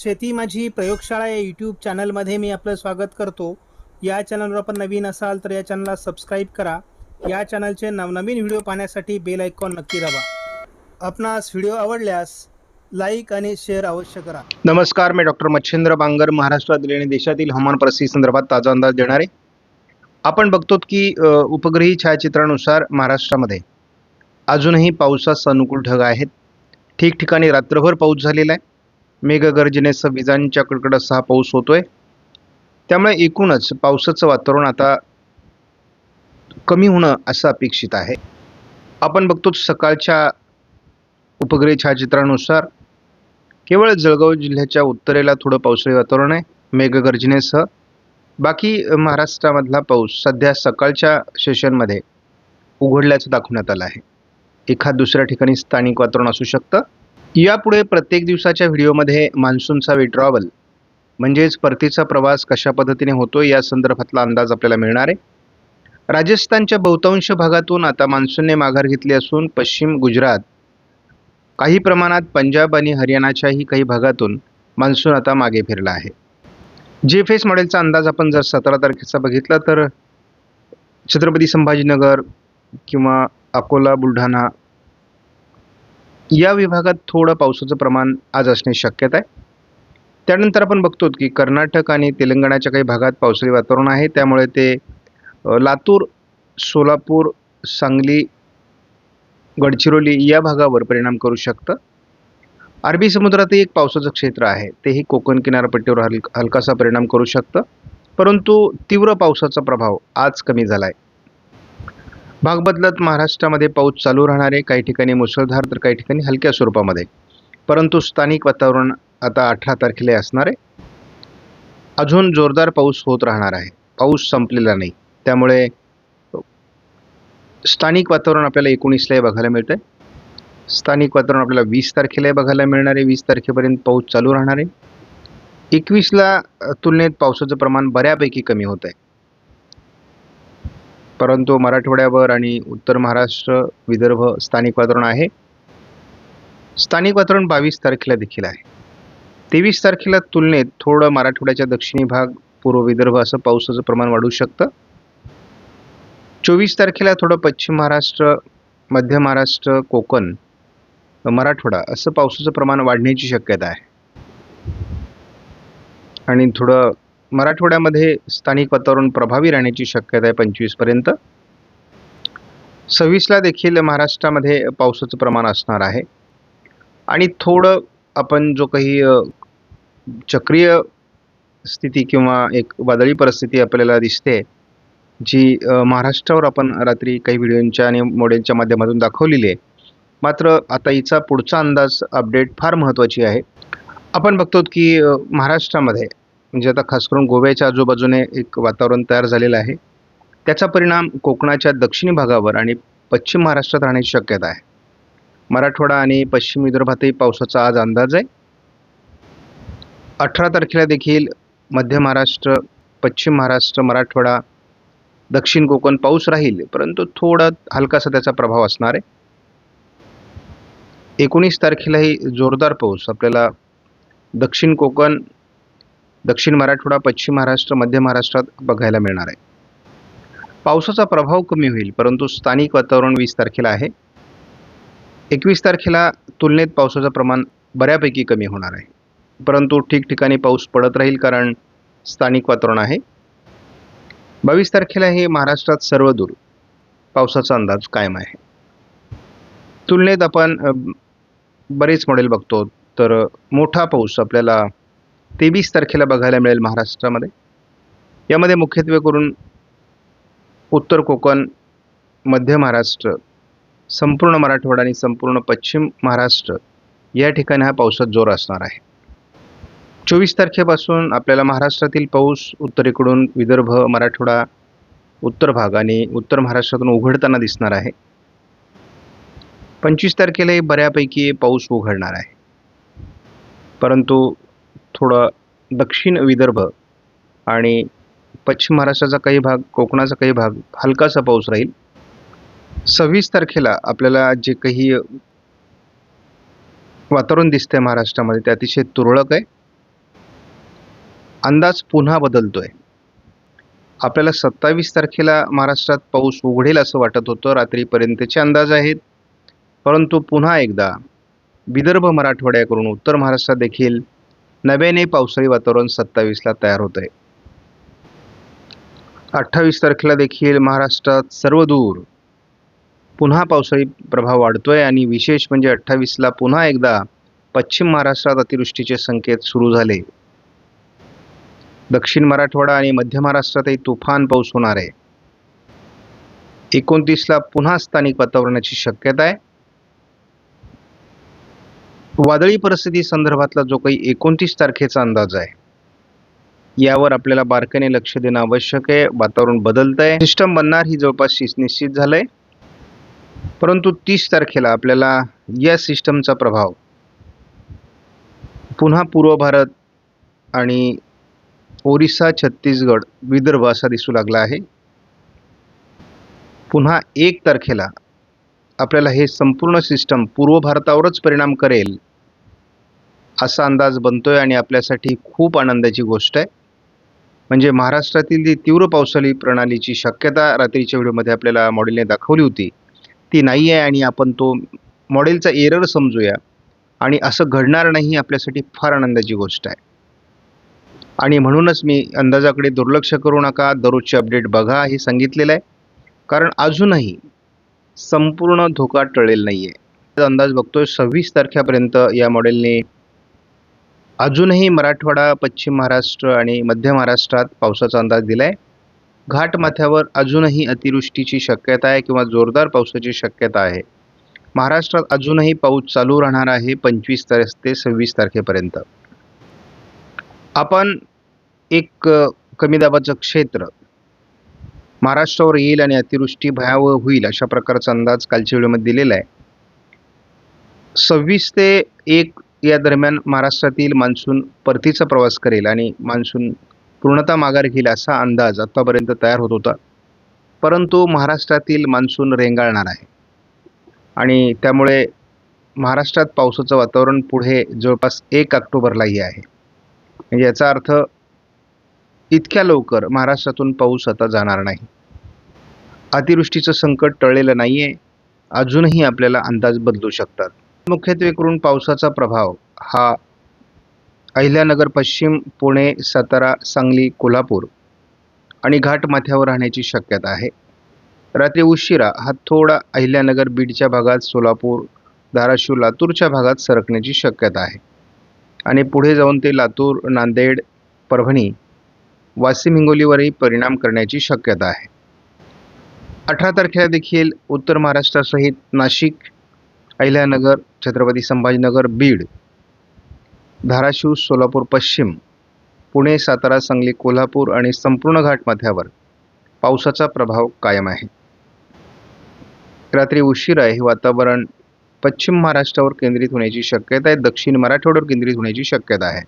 शेती माझी प्रयोगशाळा या यूट्यूब चॅनलमध्ये मी आपलं स्वागत करतो. या चॅनलवर आपण नवीन असाल तर या चॅनलला सबस्क्राईब करा. या चॅनलचे नवनवीन व्हिडिओ पाहण्यासाठी बेल आयकॉन नक्की दाबा. आपणास व्हिडिओ आवडल्यास लाईक आणि शेअर अवश्य करा. नमस्कार मी डॉक्टर मच्छिंद्र बांगर महाराष्ट्रातील आणि देशातील हवामान परिस्थिती संदर्भात ताजा अंदाज देणारे. आपण बघतो की उपग्रही छायाचित्रानुसार महाराष्ट्रामध्ये अजूनही पावसास अनुकूल ढग आहेत. ठिकठिकाणी रात्रभर पाऊस झालेला आहे. मेघगर्जनेसह विजांच्या कडकडासह हा पाऊस होतोय. त्यामुळे एकूणच पावसाचं वातावरण आता कमी होणं असं अपेक्षित आहे. आपण बघतो सकाळच्या उपग्रह छायाचित्रानुसार केवळ जळगाव जिल्ह्याच्या उत्तरेला थोडं पावसाळी वातावरण आहे मेघगर्जनेसह. बाकी महाराष्ट्रामधला पाऊस सध्या सकाळच्या सेशनमध्ये उघडल्याचं दाखवण्यात आलं आहे. एखाद दुसऱ्या ठिकाणी स्थानिक वातावरण असू शकतं यापुढे प्रत्येक दिवसाच्या व्हिडिओमध्ये मान्सूनचा विड्रॉवल म्हणजेच परतीचा प्रवास कशा पद्धतीने होतो या संदर्भातला अंदाज आपल्याला मिळणार आहे. राजस्थानच्या बहुतांश भागातून आता मान्सूनने माघार घेतली असून पश्चिम गुजरात काही प्रमाणात पंजाब आणि हरियाणाच्याही काही भागातून मान्सून आता मागे फिरला आहे. जे फेस मॉडेलचा अंदाज आपण जर सतरा तारखेचा बघितला तर छत्रपती संभाजीनगर किंवा अकोला बुलढाणा या विभागात थोडं पावसाचं प्रमाण आज असणे शक्यता आहे. त्यानंतर आपण बघतो की कर्नाटक आणि तेलंगणाच्या काही भागात पावसाळी वातावरण आहे. त्यामुळे ते लातूर सोलापूर सांगली गडचिरोली या भागावर परिणाम करू शकतं. अरबी समुद्रातही एक पावसाचं क्षेत्र आहे. तेही कोकण किनारपट्टीवर हल हलकासा परिणाम करू शकतं. परंतु तीव्र पावसाचा प्रभाव आज कमी झाला आहे भाग बदलत महाराष्ट्रामध्ये पाऊस चालू राहणार आहे काही ठिकाणी मुसळधार तर काही ठिकाणी हलक्या स्वरूपामध्ये. परंतु स्थानिक वातावरण आता अठरा तारखेला असणार आहे. अजून जोरदार पाऊस होत राहणार आहे. पाऊस संपलेला नाही. त्यामुळे स्थानिक वातावरण आपल्याला एकोणीसलाही बघायला मिळतं आहे स्थानिक वातावरण आपल्याला वीस तारखेलाही बघायला मिळणार आहे. वीस तारखेपर्यंत पाऊस चालू राहणार आहे. एकवीसला तुलनेत पावसाचं प्रमाण बऱ्यापैकी कमी होत आहे परंतु मराठवाड्यावर आणि उत्तर महाराष्ट्र विदर्भ स्थानिक वातावरण आहे. स्थानिक वातावरण बावीस तारखेला देखील आहे. तेवीस तारखेला तुलनेत थोडं मराठवाड्याच्या दक्षिणी भाग पूर्व विदर्भ असं पावसाचं प्रमाण वाढू शकतं. चोवीस तारखेला थोडं पश्चिम महाराष्ट्र मध्य महाराष्ट्र कोकण मराठवाडा असं पावसाचं प्रमाण वाढण्याची शक्यता आहे. आणि थोडं मराठवाड्यामध्ये स्थानिक वातावरण प्रभावी राहण्याची शक्यता आहे पंचवीसपर्यंत. सव्वीसला देखील महाराष्ट्रामध्ये पावसाचं प्रमाण असणार आहे. आणि थोडं आपण जो काही चक्रीय स्थिती किंवा एक वादळी परिस्थिती आपल्याला दिसते जी महाराष्ट्रावर आपण रात्री काही व्हिडिओंच्या आणि मॉडेलच्या माध्यमातून दाखवलेली आहे. मात्र आता हिचा पुढचा अंदाज अपडेट फार महत्त्वाची आहे. आपण बघतो की महाराष्ट्रामध्ये म्हणजे आता खास करून गोव्याच्या आजूबाजूने एक वातावरण तयार झालेलं आहे. त्याचा परिणाम कोकणाच्या दक्षिणी भागावर आणि पश्चिम महाराष्ट्रात राहण्याची शक्यता आहे. मराठवाडा आणि पश्चिम विदर्भातही पावसाचा आज अंदाज आहे. अठरा तारखेला देखील मध्य महाराष्ट्र पश्चिम महाराष्ट्र मराठवाडा दक्षिण कोकण पाऊस राहील परंतु थोडा हलकासा त्याचा प्रभाव असणार आहे. एकोणीस तारखेलाही जोरदार पाऊस आपल्याला दक्षिण कोकण दक्षिण मराठवाडा पश्चिम महाराष्ट्र मध्य महाराष्ट्रात बघायला मिळणार आहे. पावसाचा प्रभाव कमी होईल परंतु स्थानिक वातावरण वीस तारखेला आहे. एकवीस तारखेला तुलनेत पावसाचं प्रमाण बऱ्यापैकी कमी होणार आहे. परंतु ठिकठिकाणी पाऊस पडत राहील कारण स्थानिक वातावरण आहे. बावीस तारखेला हे महाराष्ट्रात सर्वदूर पावसाचा अंदाज कायम आहे. तुलनेत आपण बरेच मॉडेल बघतो तर मोठा पाऊस आपल्याला तेवीस तारखेला बघायला मिळेल महाराष्ट्रामध्ये. यामध्ये मुख्यत्वे करून उत्तर कोकण मध्य महाराष्ट्र संपूर्ण मराठवाडा आणि संपूर्ण पश्चिम महाराष्ट्र या ठिकाणी हा पावसात जोर असणार आहे. चोवीस तारखेपासून आपल्याला महाराष्ट्रातील पाऊस उत्तरेकडून विदर्भ मराठवाडा उत्तर भाग आणि उत्तर महाराष्ट्रातून उघडताना दिसणार आहे. पंचवीस तारखेलाही बऱ्यापैकी पाऊस उघडणार आहे. परंतु थोडं दक्षिण विदर्भ आणि पश्चिम महाराष्ट्राचा काही भाग कोकणाचा काही भाग हलकासा पाऊस राहील. सव्वीस तारखेला आपल्याला जे काही वातावरण दिसतंय महाराष्ट्रामध्ये ते अतिशय तुरळक आहे. अंदाज पुन्हा बदलतोय. आपल्याला सत्तावीस तारखेला महाराष्ट्रात पाऊस उघडेल असं वाटत होतं रात्रीपर्यंतचे अंदाज आहेत. परंतु पुन्हा एकदा विदर्भ मराठवाड्याकडून उत्तर महाराष्ट्रात देखील नव्याने पावसाळी वातावरण सत्तावीसला तयार होत आहे अठ्ठावीस तारखेला देखील महाराष्ट्रात सर्वदूर पुन्हा पावसाळी प्रभाव वाढतोय आणि विशेष म्हणजे अठ्ठावीसला पुन्हा एकदा पश्चिम महाराष्ट्रात अतिवृष्टीचे संकेत सुरू झाले. दक्षिण मराठवाडा आणि मध्य महाराष्ट्रातही तुफान पाऊस होणार आहे. एकोणतीसला पुन्हा स्थानिक वातावरणाची शक्यता आहे. वादळी परिस्थिती संदर्भातला जो काही एकोणतीस तारखेचा अंदाज आहे यावर आपल्याला बारकाईने लक्ष देणं आवश्यक आहे. वातावरण बदलत आहे सिस्टम बनणार ही जवळपास शिस- निश्चित झालंय. परंतु तीस तारखेला आपल्याला या सिस्टमचा प्रभाव पुन्हा पूर्व भारत आणि ओरिसा छत्तीसगड विदर्भ असा दिसू लागला आहे. पुन्हा एक तारखेला आपल्याला हे संपूर्ण सिस्टम पूर्व भारतावरच परिणाम करेल. असा अंदाज बनतोय आणि आपल्यासाठी खूप आनंदाची गोष्ट आहे. म्हणजे महाराष्ट्रातील जी तीव्र पावसाळी प्रणालीची शक्यता रात्रीच्या व्हिडिओमध्ये आपल्याला मॉडेलने दाखवली होती ती नाही आहे आणि आपण तो मॉडेलचा एरर समजूया. आणि असं घडणार नाही आपल्यासाठी फार आनंदाची गोष्ट आहे. आणि म्हणूनच मी अंदाजाकडे दुर्लक्ष करू नका दररोजचे अपडेट बघा हे सांगितलेलं आहे. कारण अजूनही संपूर्ण धोका टळेल नाही आहे अंदाज बघतोय सव्वीस तारखेपर्यंत या मॉडेलने अजूनही मराठवाडा पश्चिम महाराष्ट्र आणि मध्य महाराष्ट्रात पावसाचा अंदाज दिला आहे घाटमाथ्यावर अजूनही अतिवृष्टीची शक्यता आहे किंवा जोरदार पावसाची शक्यता आहे. महाराष्ट्रात अजूनही पाऊस चालू राहणार आहे पंचवीस तारीख ते सव्वीस तारखेपर्यंत. आपण एक कमी दाबाचं क्षेत्र महाराष्ट्रावर येईल आणि अतिवृष्टी भयावह होईल अशा प्रकारचा अंदाज कालच्या व्हिडिओमध्ये दिलेला आहे. सव्वीस ते एक या दरम्यान महाराष्ट्रातील मान्सून परतीचा प्रवास करेल आणि मान्सून पूर्णतः माघार घेईल असा अंदाज आत्तापर्यंत तयार होत होता. परंतु महाराष्ट्रातील मान्सून रेंगाळणार आहे. आणि त्यामुळे महाराष्ट्रात पावसाचं वातावरण पुढे जवळपास एक ऑक्टोबरलाही आहे. म्हणजे याचा अर्थ इतक्या लवकर महाराष्ट्रातून पाऊस आता जाणार नाही. अतिवृष्टीचं संकट टळलेलं नाही आहे अजूनही आपल्याला अंदाज बदलू शकतात. मुख्यत्वे करून पावसाचा प्रभाव हा अहिल्यानगर पश्चिम पुणे सातारा सांगली कोल्हापूर आणि घाटमाथ्यावर राहण्याची शक्यता आहे. रात्री उशिरा हा थोडा अहिल्यानगर बीडच्या भागात सोलापूर धाराशिव लातूरच्या भागात सरकण्याची शक्यता आहे. आणि पुढे जाऊन ते लातूर नांदेड परभणी वाशिम हिंगोलीवरही परिणाम करण्याची शक्यता आहे. अठरा तारखेला देखील उत्तर महाराष्ट्रासहित नाशिक अहिल्यानगर छत्रपती संभाजीनगर बीड. धाराशिव सोलापूर पश्चिम. पुणे सातारा सांगली कोल्हापूर आणि संपूर्ण घाटमाथ्यावर पावसाचा प्रभाव कायम आहे. रात्री उशिरा हे वातावरण पश्चिम महाराष्ट्रावर केंद्रित होण्याची शक्यता आहे दक्षिण मराठवाड्यावर केंद्रित होण्याची शक्यता आहे.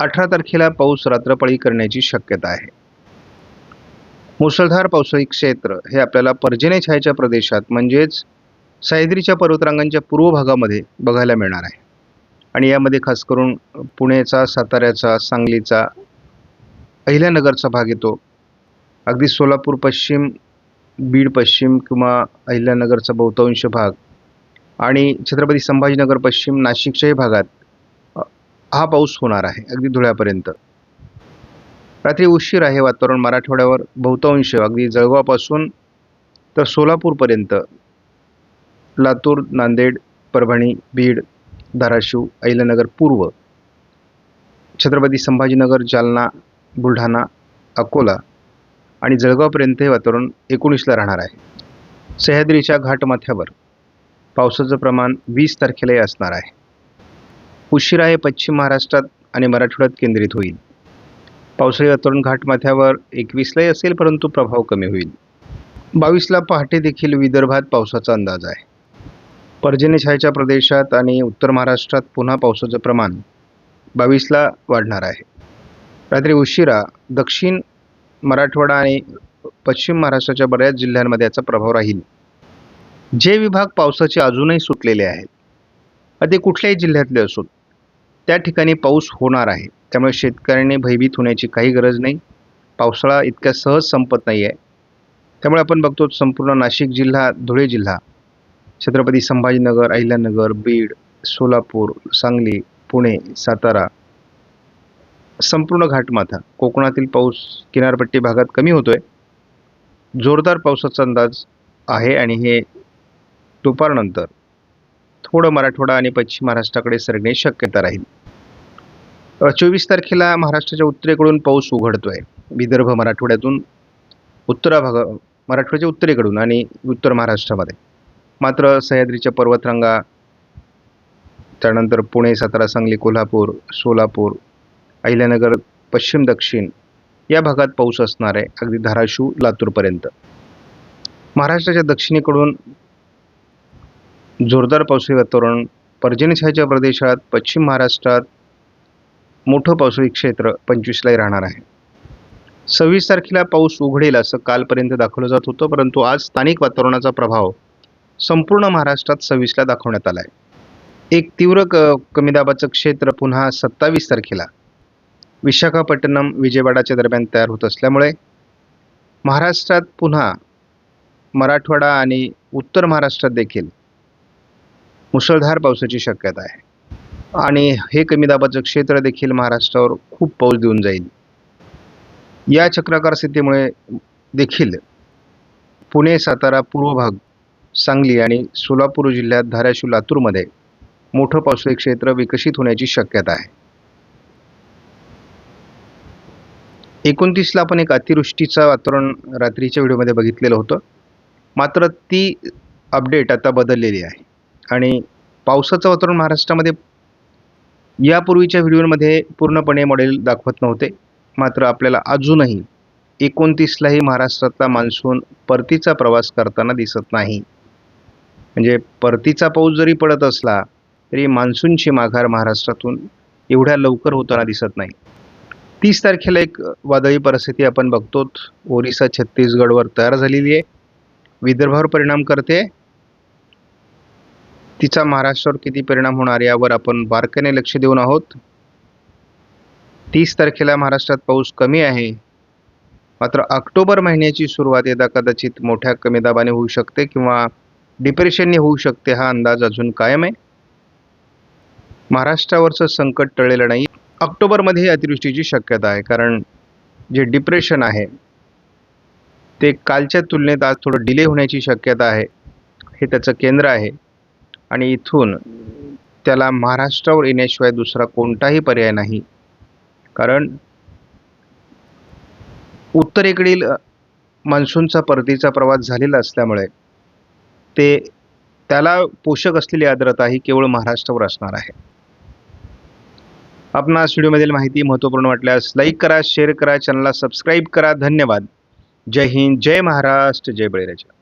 अठरा तारखेला पाऊस रात्रपाळी करण्याची शक्यता आहे. मुसळधार पावसाळी क्षेत्र हे आपल्याला पर्जन्य छायेच्या प्रदेशात म्हणजेच सह्याद्रीच्या पर्वतरांगांच्या पूर्व भागामध्ये बघायला मिळणार आहे. आणि यामध्ये खास करून पुणेचा साताऱ्याचा सांगलीचा अहिल्यानगरचा भाग येतो. अगदी सोलापूर पश्चिम बीड पश्चिम किंवा अहिल्यानगरचा बहुतांश भाग आणि छत्रपती संभाजीनगर पश्चिम नाशिकच्याही भागात हा पाऊस होणार आहे अगदी धुळ्यापर्यंत. रात्री उशीर आहे वातावरण मराठवाड्यावर बहुतांश अगदी जळगावपासून तर सोलापूरपर्यंत लातूर नांदेड परभणी बीड धाराशिव अहिल्यानगर पूर्व. छत्रपती संभाजीनगर जालना बुलढाणा अकोला आणि जळगावपर्यंत हे वातावरण एकोणीसला राहणार आहे. सह्याद्रीच्या घाटमाथ्यावर पावसाचं प्रमाण वीस तारखेलाही असणार आहे. उशिरा हे पश्चिम महाराष्ट्रात आणि मराठवाड्यात केंद्रित होईल. पावसाळी वातावरण घाटमाथ्यावर एकवीसलाही असेल परंतु प्रभाव कमी होईल. बावीसला पहाटे देखील विदर्भात पावसाचा अंदाज आहे. पर्जन्यछायेच्या प्रदेशात आणि उत्तर महाराष्ट्रात पुन्हा पावसाचं प्रमाण बावीसला वाढणार आहे. रात्री उशिरा दक्षिण मराठवाडा आणि पश्चिम महाराष्ट्राच्या बऱ्याच जिल्ह्यांमध्ये याचा प्रभाव राहील. जे विभाग पावसाचे अजूनही सुटलेले आहेत अ ते कुठल्याही जिल्ह्यातले असोत त्या ठिकाणी पाऊस होणार आहे. त्यामुळे शेतकऱ्यांनी भयभीत होण्याची काही गरज नाही. पावसाळा इतक्या सहज संपत नाही आहे त्यामुळे आपण बघतो संपूर्ण नाशिक जिल्हा धुळे जिल्हा छत्रपती संभाजीनगर अहिल्यानगर बीड सोलापूर सांगली पुणे सातारा. संपूर्ण घाटमाथा. कोकणातील पाऊस किनारपट्टी भागात कमी होतोय. जोरदार पावसाचा अंदाज आहे आणि हे दुपारनंतर. थोडं मराठवाडा आणि पश्चिम महाराष्ट्राकडे सरणे शक्यता राहील. चोवीस तारखेला महाराष्ट्राच्या उत्तरेकडून पाऊस उघडतोय. विदर्भ मराठवाड्यातून उत्तरा भाग मराठवाड्याच्या उत्तरेकडून आणि उत्तर महाराष्ट्रामध्ये. मात्र सह्याद्रीच्या पर्वतरांगा त्यानंतर पुणे सातारा सांगली कोल्हापूर सोलापूर अहिल्यानगर पश्चिम दक्षिण या भागात पाऊस असणार आहे अगदी धाराशिव लातूरपर्यंत महाराष्ट्राच्या दक्षिणेकडून जोरदार पावसाळी वातावरण पर्जन्यछायाच्या प्रदेशात पश्चिम महाराष्ट्रात मोठं पावसाळी क्षेत्र पंचवीसलाही राहणार आहे. सव्वीस तारखेला पाऊस उघडेल असं कालपर्यंत दाखवलं जात होतं परंतु आज स्थानिक वातावरणाचा प्रभाव संपूर्ण महाराष्ट्रात सव्वीसला दाखवण्यात आला आहे एक तीव्र क कमी दाबाचं क्षेत्र पुन्हा सत्तावीस तारखेला. विशाखापट्टणम विजयवाडाच्या दरम्यान तयार होत असल्यामुळे महाराष्ट्रात पुन्हा मराठवाडा आणि उत्तर महाराष्ट्रात देखील मुसळधार पावसाची शक्यता आहे. आणि हे कमी दाबाचं क्षेत्र देखील महाराष्ट्रावर खूप पाऊस देऊन जाईल. या चक्राकार स्थितीमुळे देखील पुणे सातारा पूर्व भाग सांगली आणि सोलापूर जिल्ह्यात धाराशिव लातूरमध्ये मोठं पावसाळी क्षेत्र विकसित होण्याची शक्यता आहे. एकोणतीसला आपण एक अतिवृष्टीचं वातावरण रात्रीच्या व्हिडिओमध्ये बघितलेलं होतं. मात्र ती अपडेट आता बदललेली आहे. आणि पावसाचं वातावरण महाराष्ट्रामध्ये यापूर्वीच्या व्हिडिओमध्ये पूर्णपणे मॉडेल दाखवत नव्हते. मात्र आपल्याला अजूनही एकोणतीसलाही महाराष्ट्रातला मान्सून परतीचा प्रवास करताना दिसत नाही. म्हणजे परतीचा पाऊस जरी पडत असला तरी मान्सूनची माघार महाराष्ट्रातून एवढ्या लवकर होताना दिसत नाही. तीस तारखेला एक वादळी परिस्थिती आपण बघतो. ओरिसा छत्तीसगडवर तयार झालेली आहे. विदर्भावर परिणाम करते. तिचा महाराष्ट्रावर किती परिणाम होणार यावर आपण बारकाईने लक्ष देऊन आहोत. तीस तारखेला महाराष्ट्रात पाऊस कमी आहे. मात्र ऑक्टोबर महिन्याची सुरुवात यदा कदाचित मोठ्या कमी दाबाने होऊ शकते किंवा डिप्रेशनने होऊ शकते हा अंदाज अजून कायम आहे. महाराष्ट्रावरचं संकट टळलेलं नाही. ऑक्टोबरमध्ये अतिवृष्टीची शक्यता आहे कारण जे डिप्रेशन आहे ते कालच्या तुलनेत आज थोडं डिले होण्याची शक्यता आहे. हे त्याचं केंद्र आहे. आणि इथून त्याला महाराष्ट्रावर येण्याशिवाय दुसरा कोणताही पर्याय नाही. कारण उत्तरेकडील मान्सूनचा परतीचा प्रवास झालेला असल्यामुळे ते त्याला पोषक असलेली आर्द्रता ही केवळ महाराष्ट्रावर असणार आहे. आपणास व्हिडिओमधील माहिती महत्त्वपूर्ण वाटल्यास लाईक करा शेअर करा चॅनलला सबस्क्राईब करा. धन्यवाद. जय हिंद जय महाराष्ट्र जय बळीराजा.